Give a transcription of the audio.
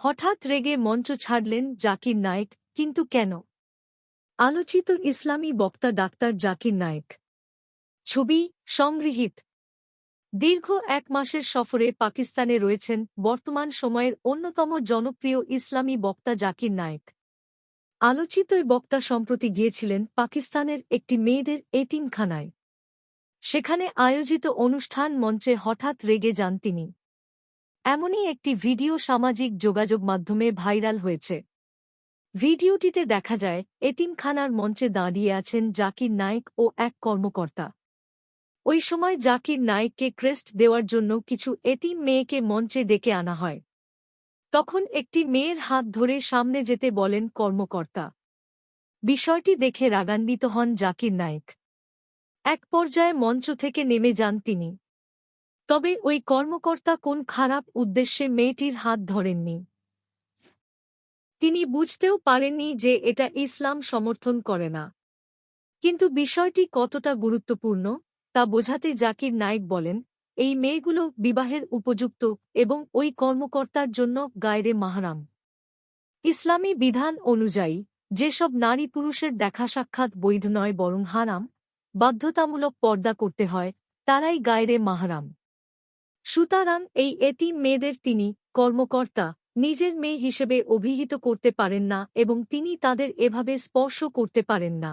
হঠাৎ রেগে মঞ্চ ছাড়লেন জাকির নায়েক, কিন্তু কেন? আলোচিত ইসলামী বক্তা ডাক্তার জাকির নায়েক। ছবি সংগৃহীত। দীর্ঘ এক মাসের সফরে পাকিস্তানে রয়েছেন বর্তমান সময়ের অন্যতম জনপ্রিয় ইসলামী বক্তা জাকির নায়েক। আলোচিত বক্তা সম্প্রতি গিয়েছিলেন পাকিস্তানের একটি মেয়েদের এতিমখানায়। সেখানে আয়োজিত অনুষ্ঠান মঞ্চে হঠাৎ রেগে যান তিনি। এমনই একটি ভিডিও সামাজিক যোগাযোগ মাধ্যমে ভাইরাল হয়েছে। ভিডিওটিতে দেখা যায়, এতিমখানার মঞ্চে দাঁড়িয়ে আছেন জাকির নায়েক ও এক কর্মকর্তা। ওই সময় জাকির নায়েককে ক্রেস্ট দেওয়ার জন্য কিছু এতিম মেয়েকে মঞ্চে ডেকে আনা হয়। তখন একটি মেয়ের হাত ধরে সামনে যেতে বলেন কর্মকর্তা। বিষয়টি দেখে রাগান্বিত হন জাকির নায়েক। এক পর্যায়ে মঞ্চ থেকে নেমে যান তিনি। তবে ওই কর্মকর্তা কোন খারাপ উদ্দেশ্যে মেয়েটির হাত ধরেননি? তিনি বুঝতেও পারেননি যে এটা ইসলাম সমর্থন করে না। কিন্তু বিষয়টি কতটা গুরুত্বপূর্ণ, তা বোঝাতে জাকির নায়েক বলেন, এই মেয়েগুলো বিবাহের উপযুক্ত এবং ওই কর্মকর্তার জন্য গায়রে মাহারাম। ইসলামী বিধান অনুযায়ী, যেসব নারী পুরুষের দেখা সাক্ষাৎ বৈধ নয় বরং হারাম, বাধ্যতামূলক পর্দা করতে হয়, তারাই গায়রে মাহারাম। সুতরাং এই এতিম মেয়েদের তিনি, কর্মকর্তা, নিজের মেয়ে হিসেবে অভিহিত করতে পারেন না এবং তিনি তাদের এভাবে স্পর্শ করতে পারেন না।